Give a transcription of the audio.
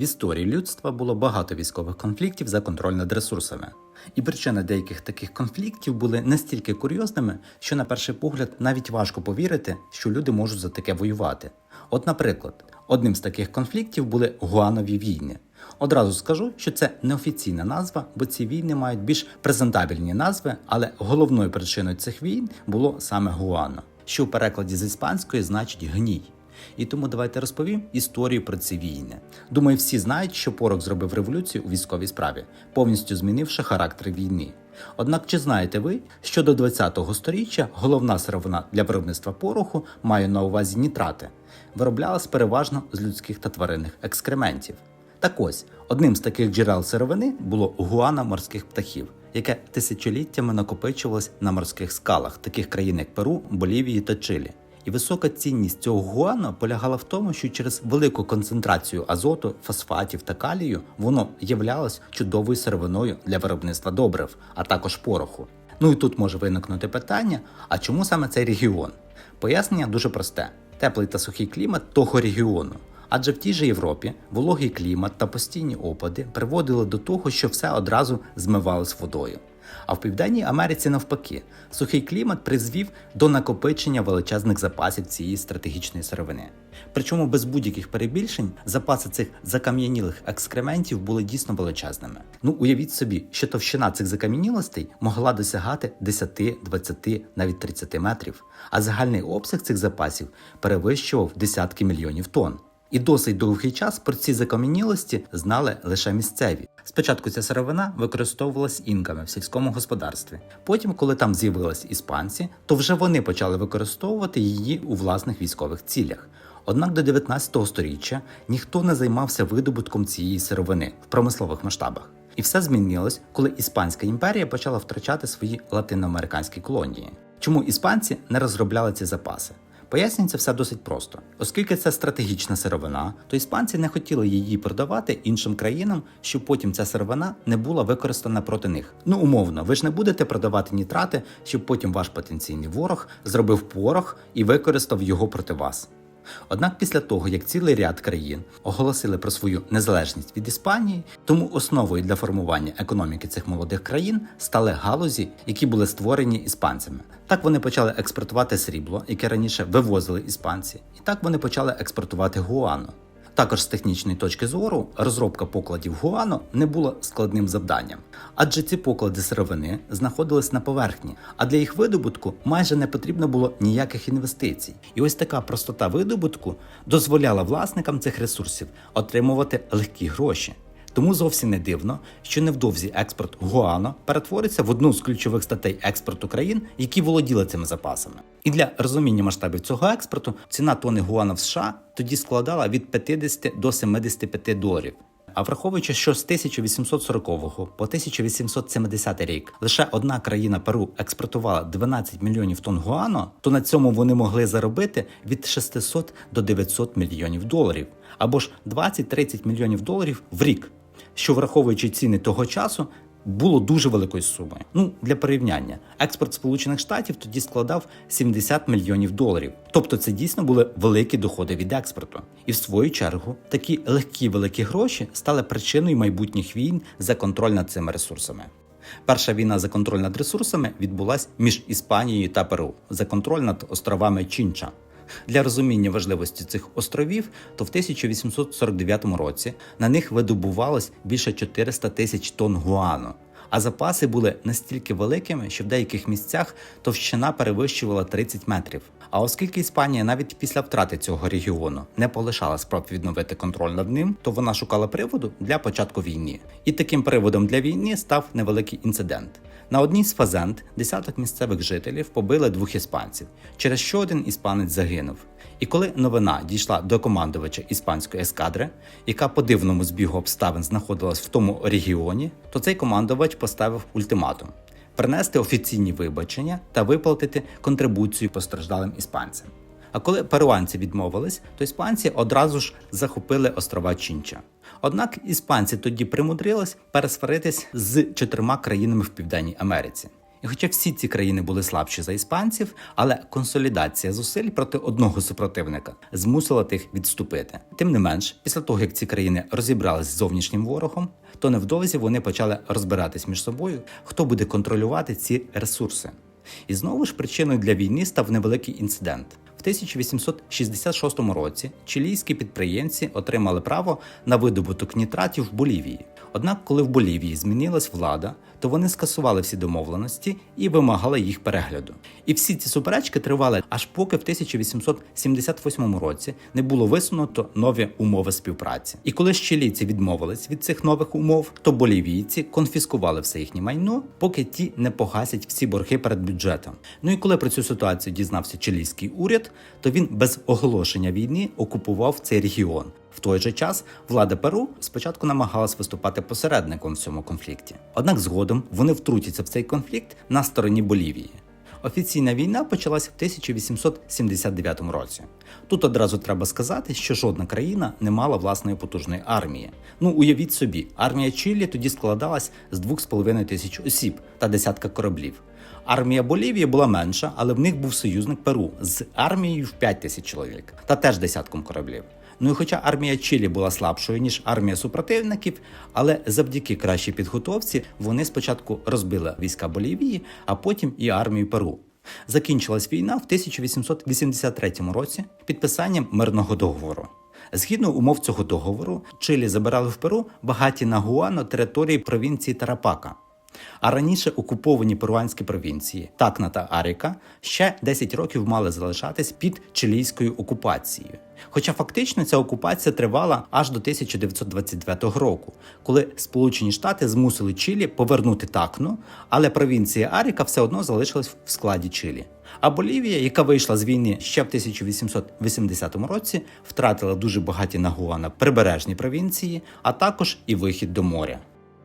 В історії людства було багато військових конфліктів за контроль над ресурсами. І причини деяких таких конфліктів були настільки курйозними, що на перший погляд навіть важко повірити, що люди можуть за таке воювати. От, наприклад, одним з таких конфліктів були Гуанові війни. Одразу скажу, що це неофіційна назва, бо ці війни мають більш презентабельні назви, але головною причиною цих війн було саме Гуано, що в перекладі з іспанської значить гній. І тому давайте розповім історію про ці війни. Думаю, всі знають, що Порох зробив революцію у військовій справі, повністю змінивши характер війни. Однак чи знаєте ви, що до 20-го сторіччя головна сировина для виробництва пороху має на увазі нітрати, вироблялась переважно з людських та тваринних екскрементів. Так ось, одним з таких джерел сировини було гуана морських птахів, яке тисячоліттями накопичувалось на морських скалах, таких країн як Перу, Болівії та Чилі. І висока цінність цього гуана полягала в тому, що через велику концентрацію азоту, фосфатів та калію воно являлось чудовою сировиною для виробництва добрив, а також пороху. Ну і тут може виникнути питання: а чому саме цей регіон? Пояснення дуже просте: теплий та сухий клімат того регіону. Адже в тій же Європі вологий клімат та постійні опади приводили до того, що все одразу змивалось водою. А в Південній Америці навпаки, сухий клімат призвів до накопичення величезних запасів цієї стратегічної сировини. Причому без будь-яких перебільшень запаси цих закам'янілих екскрементів були дійсно величезними. Ну уявіть собі, що товщина цих закам'янілостей могла досягати 10, 20, навіть 30 метрів, а загальний обсяг цих запасів перевищував десятки мільйонів тонн. І досить довгий час про ці закам'янілості знали лише місцеві. Спочатку ця сировина використовувалась інками в сільському господарстві. Потім, коли там з'явились іспанці, то вже вони почали використовувати її у власних військових цілях. Однак до 19 століття ніхто не займався видобутком цієї сировини в промислових масштабах. І все змінилось, коли Іспанська імперія почала втрачати свої латиноамериканські колонії. Чому іспанці не розробляли ці запаси? Пояснюється все досить просто. Оскільки це стратегічна сировина, то іспанці не хотіли її продавати іншим країнам, щоб потім ця сировина не була використана проти них. Ну, умовно, ви ж не будете продавати нітрати, щоб потім ваш потенційний ворог зробив порох і використав його проти вас. Однак після того, як цілий ряд країн оголосили про свою незалежність від Іспанії, тому основою для формування економіки цих молодих країн стали галузі, які були створені іспанцями. Так вони почали експортувати срібло, яке раніше вивозили іспанці, і так вони почали експортувати гуану. Також з технічної точки зору розробка покладів гуано не була складним завданням, адже ці поклади сировини знаходились на поверхні, а для їх видобутку майже не потрібно було ніяких інвестицій. І ось така простота видобутку дозволяла власникам цих ресурсів отримувати легкі гроші. Тому зовсім не дивно, що невдовзі експорт гуано перетвориться в одну з ключових статей експорту країн, які володіли цими запасами. І для розуміння масштабів цього експорту ціна тони гуано в США тоді складала від 50 до 75 доларів. А враховуючи, що з 1840 по 1870 рік лише одна країна Перу експортувала 12 мільйонів тонн гуано, то на цьому вони могли заробити від 600 до 900 мільйонів доларів, або ж 20-30 мільйонів доларів в рік, що враховуючи ціни того часу. Було дуже великою сумою. Ну для порівняння, експорт Сполучених Штатів тоді складав 70 мільйонів доларів. Тобто це дійсно були великі доходи від експорту. І в свою чергу такі легкі великі гроші стали причиною майбутніх війн за контроль над цими ресурсами. Перша війна за контроль над ресурсами відбулася між Іспанією та Перу за контроль над островами Чінча. Для розуміння важливості цих островів, то в 1849 році на них видобувалось більше 400 тисяч тонн гуану. А запаси були настільки великими, що в деяких місцях товщина перевищувала 30 метрів. А оскільки Іспанія навіть після втрати цього регіону не полишала спроб відновити контроль над ним, то вона шукала приводу для початку війни. І таким приводом для війни став невеликий інцидент. На одній з фазенд десяток місцевих жителів побили двох іспанців, через що один іспанець загинув. І коли новина дійшла до командувача іспанської ескадри, яка по дивному збігу обставин знаходилась в тому регіоні, то цей командувач поставив ультиматум принести офіційні вибачення та виплатити контрибуцію постраждалим іспанцям. А коли перуанці відмовились, то іспанці одразу ж захопили острова Чінча. Однак іспанці тоді примудрились пересваритись з чотирма країнами в Південній Америці. І хоча всі ці країни були слабші за іспанців, але консолідація зусиль проти одного супротивника змусила тих відступити. Тим не менш, після того як ці країни розібрались з зовнішнім ворогом, то невдовзі вони почали розбиратись між собою, хто буде контролювати ці ресурси. І знову ж причиною для війни став невеликий інцидент. В 1866 році чилійські підприємці отримали право на видобуток нітратів в Болівії. Однак, коли в Болівії змінилась влада, то вони скасували всі домовленості і вимагали їх перегляду. І всі ці суперечки тривали аж поки в 1878 році не було висунуто нові умови співпраці. І коли ж чилійці відмовились від цих нових умов, то болівійці конфіскували все їхнє майно, поки ті не погасять всі борги перед бюджетом. Ну і коли про цю ситуацію дізнався чилійський уряд, то він без оголошення війни окупував цей регіон. В той же час влада Перу спочатку намагалась виступати посередником в цьому конфлікті. Однак згодом вони втрутяться в цей конфлікт на стороні Болівії. Офіційна війна почалась в 1879 році. Тут одразу треба сказати, що жодна країна не мала власної потужної армії. Ну уявіть собі, армія Чилі тоді складалась з 2,5 тисяч осіб та десятка кораблів. Армія Болівії була менша, але в них був союзник Перу з армією в 5 тисяч чоловік та теж десятком кораблів. Ну і хоча армія Чилі була слабшою ніж армія супротивників, але завдяки кращій підготовці вони спочатку розбили війська Болівії, а потім і армію Перу. Закінчилась війна в 1883 році підписанням мирного договору. Згідно умов цього договору, Чилі забирали в Перу багаті на Гуано території провінції Тарапака. А раніше окуповані перуанські провінції Такна та Аріка ще 10 років мали залишатись під чилійською окупацією. Хоча фактично ця окупація тривала аж до 1929 року, коли Сполучені Штати змусили Чилі повернути Такну, але провінція Аріка все одно залишилась в складі Чилі. А Болівія, яка вийшла з війни ще в 1880 році, втратила дуже багаті на прибережні провінції, а також і вихід до моря.